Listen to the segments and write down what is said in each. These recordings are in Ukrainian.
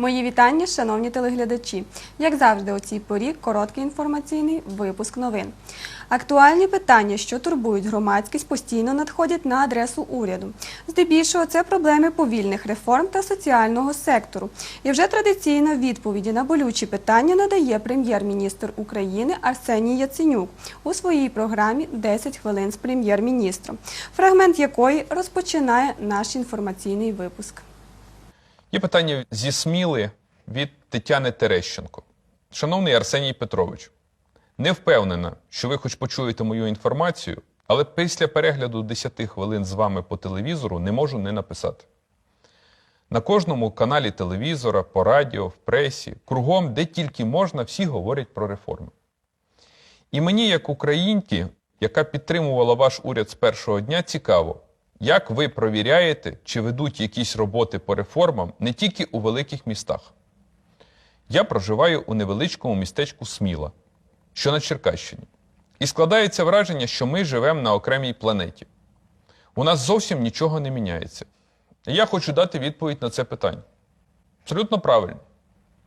Мої вітання, шановні телеглядачі. Як завжди, у цій порі короткий інформаційний випуск новин. Актуальні питання, що турбують громадськість, постійно надходять на адресу уряду. Здебільшого це проблеми повільних реформ та соціального сектору. І вже традиційно відповіді на болючі питання надає прем'єр-міністр України Арсеній Яценюк у своїй програмі «10 хвилин з прем'єр-міністром, фрагмент якої розпочинає наш інформаційний випуск. Є питання зі Сміли від Тетяни Терещенко. Шановний Арсеній Петрович, не впевнена, що ви хоч почуєте мою інформацію, але після перегляду 10 хвилин з вами по телевізору не можу не написати. На кожному каналі телевізора, по радіо, в пресі, кругом, де тільки можна, всі говорять про реформи. І мені, як українці, яка підтримувала ваш уряд з першого дня, цікаво, як ви провіряєте, чи ведуть якісь роботи по реформам не тільки у великих містах. Я проживаю у невеличкому містечку Сміла, що на Черкащині. І складається враження, що ми живемо на окремій планеті. У нас зовсім нічого не міняється. Я хочу дати відповідь на це питання. Абсолютно правильно.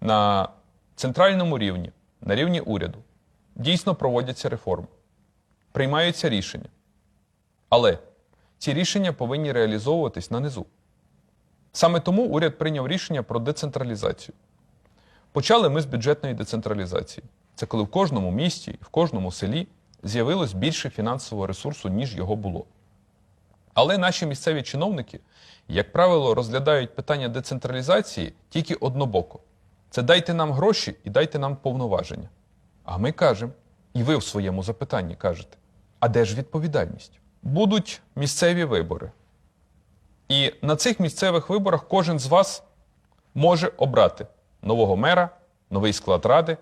На центральному рівні, на рівні уряду, дійсно проводяться реформи, приймаються рішення. Але ці рішення повинні реалізовуватись на низу. Саме тому уряд прийняв рішення про децентралізацію. Почали ми з бюджетної децентралізації. Це коли в кожному місті в кожному селі з'явилось більше фінансового ресурсу, ніж його було. Але наші місцеві чиновники, як правило, розглядають питання децентралізації тільки однобоко. Це дайте нам гроші і дайте нам повноваження. А ми кажемо, і ви в своєму запитанні кажете: а де ж відповідальність? Будуть місцеві вибори. І на цих місцевих виборах кожен з вас може обрати нового мера, новий склад ради,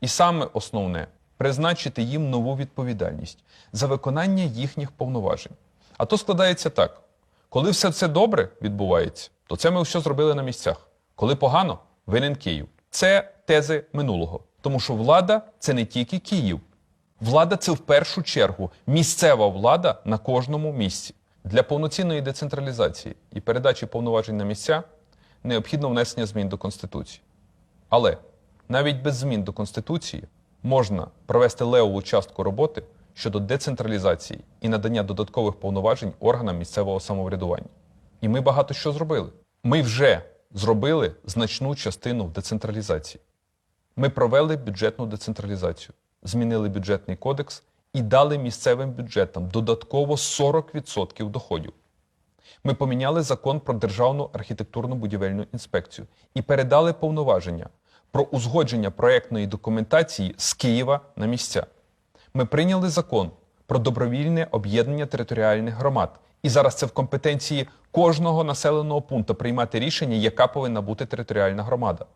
і саме основне призначити їм нову відповідальність за виконання їхніх повноважень. А то складається так: коли все це добре відбувається, то це ми все зробили на місцях. Коли погано, винен Київ. Це тези минулого. Тому що влада це не тільки Київ. Влада це в першу чергу місцева влада на кожному місці. Для повноцінної децентралізації і передачі повноважень на місця необхідно внесення змін до Конституції. Але навіть без змін до Конституції можна провести левову частку роботи щодо децентралізації і надання додаткових повноважень органам місцевого самоврядування. І ми багато що зробили. Ми вже зробили значну частину в децентралізації. Ми провели бюджетну децентралізацію, змінили бюджетний кодекс і дали місцевим бюджетам додатково 40% доходів. Ми поміняли закон про державну архітектурно-будівельну інспекцію і передали повноваження про узгодження проектної документації з Києва на місця. Ми прийняли закон про добровільне об'єднання територіальних громад. І зараз це в компетенції кожного населеного пункту приймати рішення, яка повинна бути територіальна громада.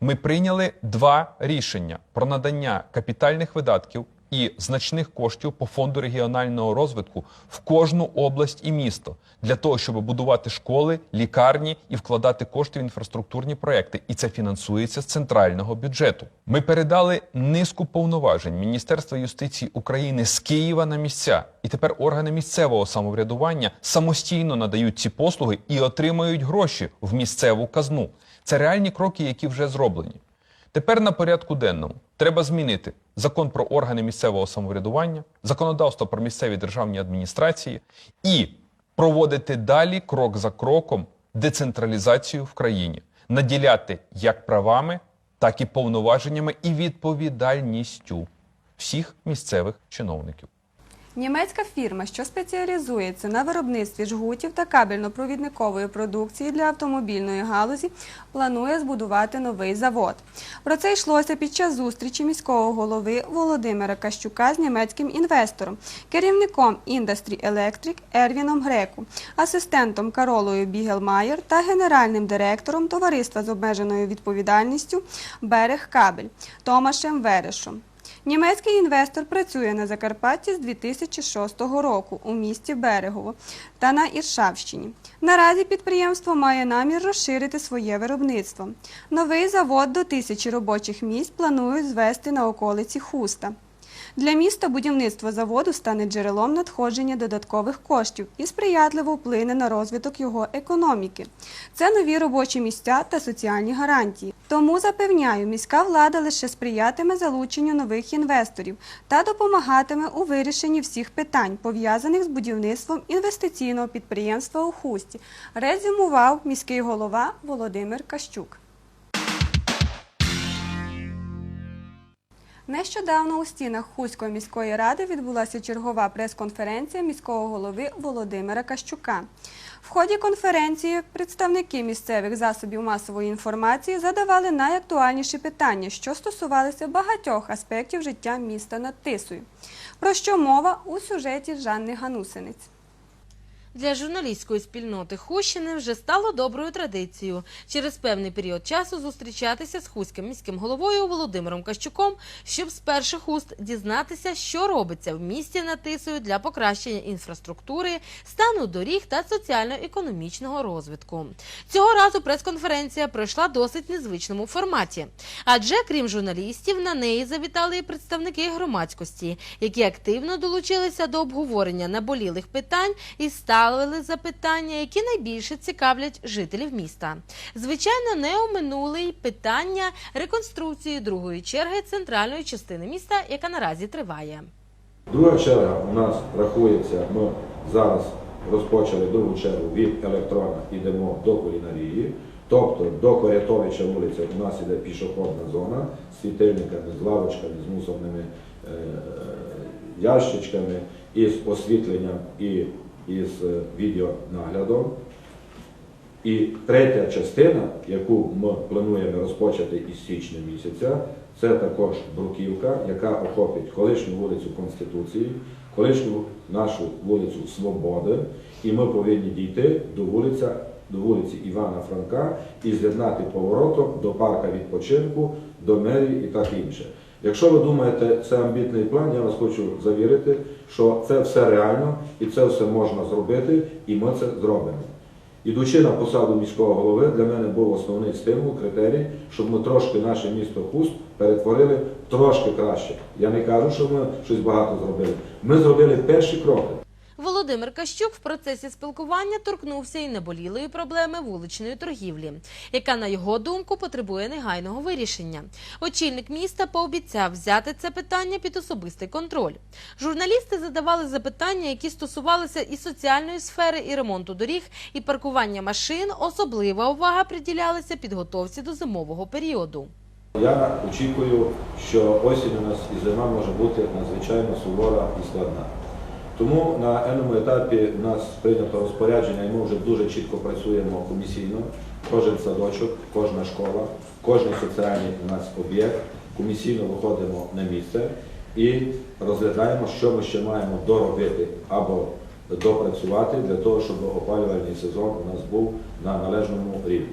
Ми прийняли два рішення про надання капітальних видатків і значних коштів по фонду регіонального розвитку в кожну область і місто для того, щоб будувати школи, лікарні і вкладати кошти в інфраструктурні проекти. І це фінансується з центрального бюджету. Ми передали низку повноважень Міністерства юстиції України з Києва на місця, і тепер органи місцевого самоврядування самостійно надають ці послуги і отримають гроші в місцеву казну. Це реальні кроки, які вже зроблені. Тепер на порядку денному треба змінити закон про органи місцевого самоврядування, законодавство про місцеві державні адміністрації і проводити далі крок за кроком децентралізацію в країні, наділяти як правами, так і повноваженнями і відповідальністю всіх місцевих чиновників. Німецька фірма, що спеціалізується на виробництві жгутів та кабельно-провідникової продукції для автомобільної галузі, планує збудувати новий завод. Про це йшлося під час зустрічі міського голови Володимира Кащука з німецьким інвестором, керівником Industry Electric Ервіном Греку, асистентом Каролою Бігелмаєр та генеральним директором товариства з обмеженою відповідальністю Берег Кабель Томашем Верешом. Німецький інвестор працює на Закарпатті з 2006 року у місті Берегово та на Іршавщині. Наразі підприємство має намір розширити своє виробництво. Новий завод до тисячі робочих місць планують звести на околиці Хуста. Для міста будівництво заводу стане джерелом надходження додаткових коштів і сприятливо вплине на розвиток його економіки. Це нові робочі місця та соціальні гарантії. Тому запевняю, міська влада лише сприятиме залученню нових інвесторів та допомагатиме у вирішенні всіх питань, пов'язаних з будівництвом інвестиційного підприємства у Хусті, резюмував міський голова Володимир Кащук. Нещодавно у стінах Хуської міської ради відбулася чергова прес-конференція міського голови Володимира Кащука. В ході конференції представники місцевих засобів масової інформації задавали найактуальніші питання, що стосувалися багатьох аспектів життя міста над Тисою. Про що мова у сюжеті Жанни Ганусинець. Для журналістської спільноти Хущини вже стало доброю традицією через певний період часу зустрічатися з хуським міським головою Володимиром Кащуком, щоб з перших уст дізнатися, що робиться в місті над Тисою для покращення інфраструктури, стану доріг та соціально-економічного розвитку. Цього разу прес-конференція пройшла досить незвичному форматі, адже крім журналістів, на неї завітали і представники громадськості, які активно долучилися до обговорення наболілих питань і ставили запитання, які найбільше цікавлять жителів міста. Звичайно, не оминули й питання реконструкції другої черги центральної частини міста, яка наразі триває. Друга черга у нас рахується, ми зараз розпочали другу чергу від електрона, йдемо до кулінарії. Тобто до Корятовича вулиця у нас іде пішохідна зона з світильниками, з лавочками, з мусорними е, ящичками, із освітленням і із е, відеонаглядом. І третя частина, яку ми плануємо розпочати із січня місяця, це також бруківка, яка охопить колишню вулицю Конституції, колишню нашу вулицю Свободи, і ми повинні дійти до вулиця, до вулиці Івана Франка і з'єднати поворотом до парка відпочинку, до мерії і так інше. Якщо ви думаєте, це амбітний план, я вас хочу завірити, що це все реально і це все можна зробити, і ми це зробимо. Ідучи на посаду міського голови, для мене був основний стимул, критерій, щоб ми трошки наше місто Хуст перетворили трошки краще. Я не кажу, що ми щось багато зробили. Ми зробили перші кроки. Володимир Кащук в процесі спілкування торкнувся і наболілої проблеми вуличної торгівлі, яка, на його думку, потребує негайного вирішення. Очільник міста пообіцяв взяти це питання під особистий контроль. Журналісти задавали запитання, які стосувалися і соціальної сфери, і ремонту доріг, і паркування машин. Особлива увага приділялася підготовці до зимового періоду. Я очікую, що осінь у нас і зима може бути надзвичайно сувора і складна. Тому на енному етапі у нас прийнято розпорядження, і ми вже дуже чітко працюємо комісійно. Кожен садочок, кожна школа, кожен соціальний у нас об'єкт. Комісійно виходимо на місце і розглядаємо, що ми ще маємо доробити або допрацювати для того, щоб опалювальний сезон у нас був на належному рівні.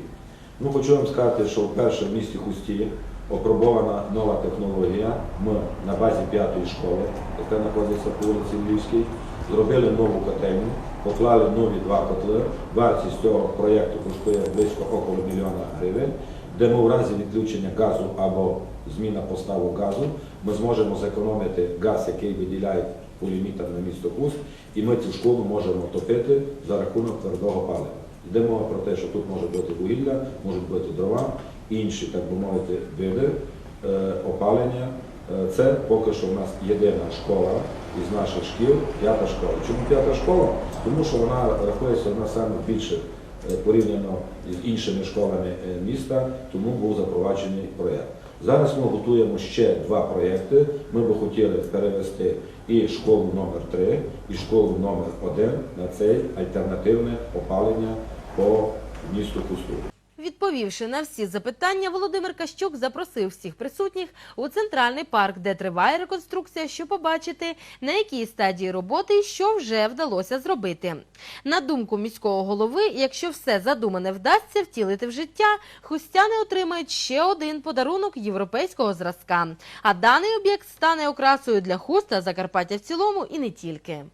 Ну, хочу вам сказати, що вперше в місті Хусті опробована нова технологія. Ми на базі п'ятої школи, яка знаходиться по вулиці Львівській, зробили нову котельню, поклали нові два котли. Вартість цього проєкту коштує близько около мільйона гривень, де ми в разі відключення газу або зміна поставу газу, ми зможемо зекономити газ, який виділяють по лімітам на місто Хуст, і ми цю школу можемо топити за рахунок твердого палива. Йде мова про те, що тут може бути вугілля, можуть бути дрова, інші, так би мовити, види е, опалення. Е, Це поки що в нас єдина школа із наших шкіл, п'ята школа. Чому п'ята школа? Тому що вона рахується одна з е, порівняно з іншими школами міста, тому був запроваджений проєкт. Зараз ми готуємо ще два проєкти. Ми би хотіли перевести і школу номер 3 і школу номер 1 на цей альтернативне опалення по місту Кусту. Відповівши на всі запитання, Володимир Кащук запросив всіх присутніх у центральний парк, де триває реконструкція, щоб побачити, на якій стадії роботи і що вже вдалося зробити. На думку міського голови, якщо все задумане вдасться втілити в життя, хустяни отримають ще один подарунок європейського зразка. А даний об'єкт стане окрасою для хуста Закарпаття в цілому і не тільки.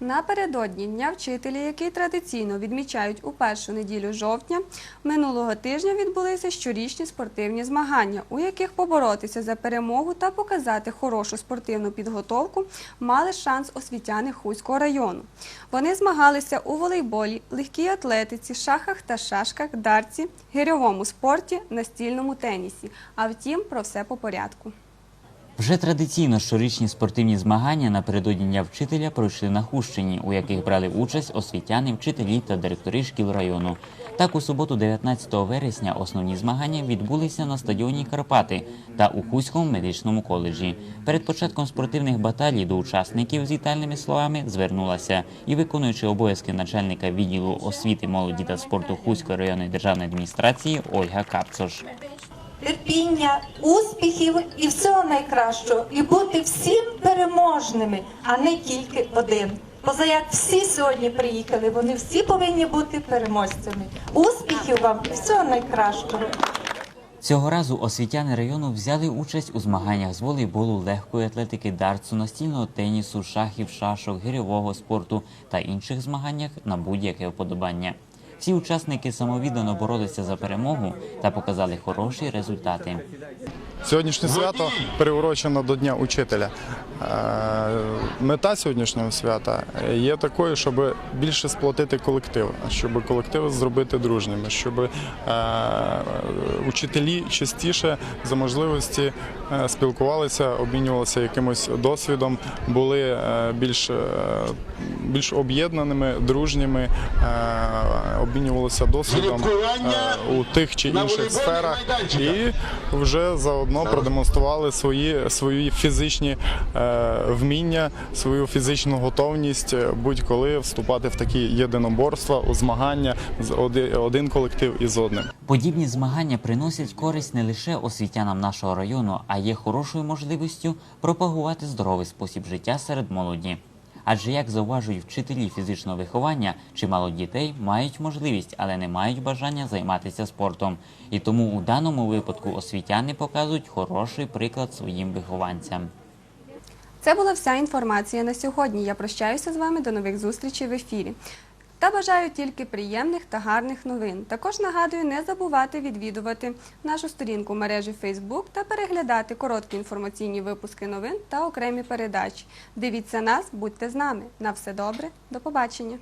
Напередодні Дня вчителя, який традиційно відмічають у першу неділю жовтня, минулого тижня відбулися щорічні спортивні змагання, у яких поборотися за перемогу та показати хорошу спортивну підготовку мали шанс освітяни Хуського району. Вони змагалися у волейболі, легкій атлетиці, шахах та шашках, дарці, гирьовому спорті, настільному тенісі. А втім, про все по порядку. Вже традиційно щорічні спортивні змагання напередодні Дня вчителя пройшли на Хущині, у яких брали участь освітяни, вчителі та директори шкіл району. Так, у суботу, 19 вересня, основні змагання відбулися на стадіоні Карпати та у Хуському медичному коледжі. Перед початком спортивних баталій до учасників з вітальними словами звернулася і виконуючи обов'язки начальника відділу освіти, молоді та спорту Хуської районної державної адміністрації Ольга Капцош. Терпіння, успіхів і всього найкращого, і бути всім переможними, а не тільки один. Поза як всі сьогодні приїхали, вони всі повинні бути переможцями. Успіхів вам і всього найкращого. Цього разу освітяни району взяли участь у змаганнях з волейболу, легкої атлетики, дартсу, настільного тенісу, шахів, шашок, гирьового спорту та інших змаганнях на будь-яке вподобання. Всі учасники самовіддано боролися за перемогу та показали хороші результати. Сьогоднішнє свято приурочено до Дня учителя. Е, Мета сьогоднішнього свята є такою, щоб більше сплотити колектив, щоб колектив зробити дружніми, щоб е, учителі частіше за можливості е, спілкувалися, обмінювалися якимось досвідом, були більш, більш об'єднаними, дружніми, обмінювалися досвідом е, у тих чи інших сферах і вже заодно продемонстрували свої, свої фізичні е, вміння, свою фізичну готовність е, будь-коли вступати в такі єдиноборства, у змагання з оди- один колектив із одним. Подібні змагання приносять користь не лише освітянам нашого району, а є хорошою можливістю пропагувати здоровий спосіб життя серед молоді. Адже, як зауважують вчителі фізичного виховання, чимало дітей мають можливість, але не мають бажання займатися спортом. І тому у даному випадку освітяни показують хороший приклад своїм вихованцям. Це була вся інформація на сьогодні. Я прощаюся з вами до нових зустрічей в ефірі. Та бажаю тільки приємних та гарних новин. Також нагадую не забувати відвідувати нашу сторінку мережі Facebook та переглядати короткі інформаційні випуски новин та окремі передачі. Дивіться нас, будьте з нами. На все добре, до побачення.